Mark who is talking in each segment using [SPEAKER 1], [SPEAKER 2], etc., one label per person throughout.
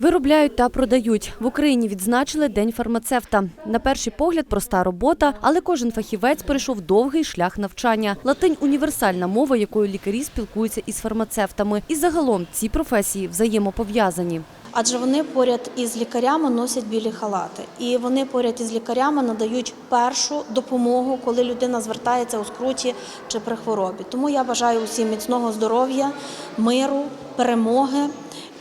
[SPEAKER 1] Виробляють та продають. В Україні відзначили День фармацевта. На перший погляд проста робота, але кожен фахівець пройшов довгий шлях навчання. Латинь універсальна мова, якою лікарі спілкуються із фармацевтами. І загалом ці професії взаємопов'язані.
[SPEAKER 2] Адже вони поряд із лікарями носять білі халати, і вони поряд із лікарями надають першу допомогу, коли людина звертається у скруті чи при хворобі. Тому я бажаю усім міцного здоров'я, миру, перемоги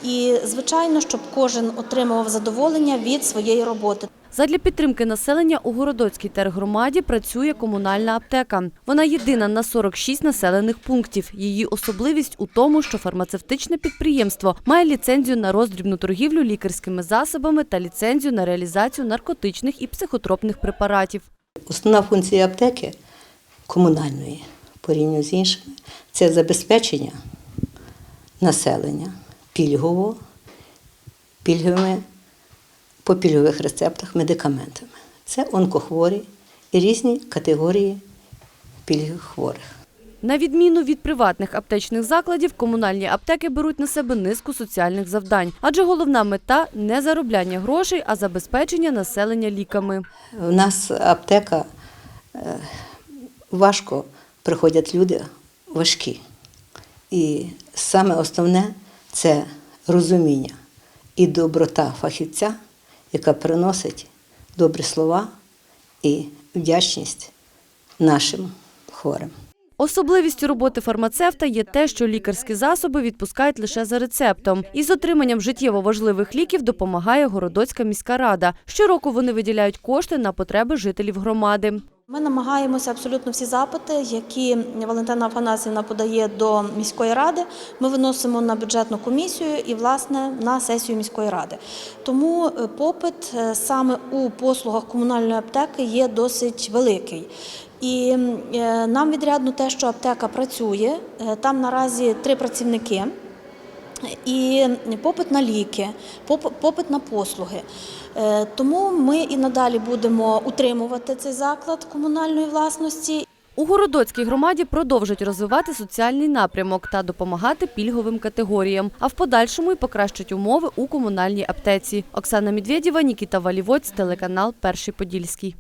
[SPEAKER 2] і, звичайно, щоб кожен отримував задоволення від своєї роботи.
[SPEAKER 1] Задля підтримки населення у Городоцькій тергромаді працює комунальна аптека. Вона єдина на 46 населених пунктів. Її особливість у тому, що фармацевтичне підприємство має ліцензію на роздрібну торгівлю лікарськими засобами та ліцензію на реалізацію наркотичних і психотропних препаратів.
[SPEAKER 3] Основна функція аптеки комунальної порівняно з іншими це забезпечення населення пільгово, пільговими по пільгових рецептах медикаментами. Це онкохворі і різні категорії пільгових хворих.
[SPEAKER 1] На відміну від приватних аптечних закладів, комунальні аптеки беруть на себе низку соціальних завдань, адже головна мета не заробляння грошей, а забезпечення населення ліками.
[SPEAKER 3] У нас аптека е, важко приходять люди важкі. І саме основне це розуміння і доброта фахівця, яка приносить добрі слова і вдячність нашим хворим.
[SPEAKER 1] Особливістю роботи фармацевта є те, що лікарські засоби відпускають лише за рецептом. Із отриманням життєво важливих ліків допомагає Городоцька міська рада. Щороку вони виділяють кошти на потреби жителів громади.
[SPEAKER 2] Ми намагаємося абсолютно всі запити, які Валентина Афанасівна подає до міської ради. Ми виносимо на бюджетну комісію і, власне, на сесію міської ради. Тому е, попит е, саме у послугах комунальної аптеки є досить великий. І е, нам відрядно те, що аптека працює. Е, Там наразі три працівники. І попит на ліки, поп- попит на послуги. Е, Тому ми і надалі будемо утримувати цей заклад комунальної власності.
[SPEAKER 1] У Городоцькій громаді продовжать розвивати соціальний напрямок та допомагати пільговим категоріям, а в подальшому й покращать умови у комунальній аптеці. Оксана Медведєва, Нікіта Валівоць, телеканал Перший Подільський.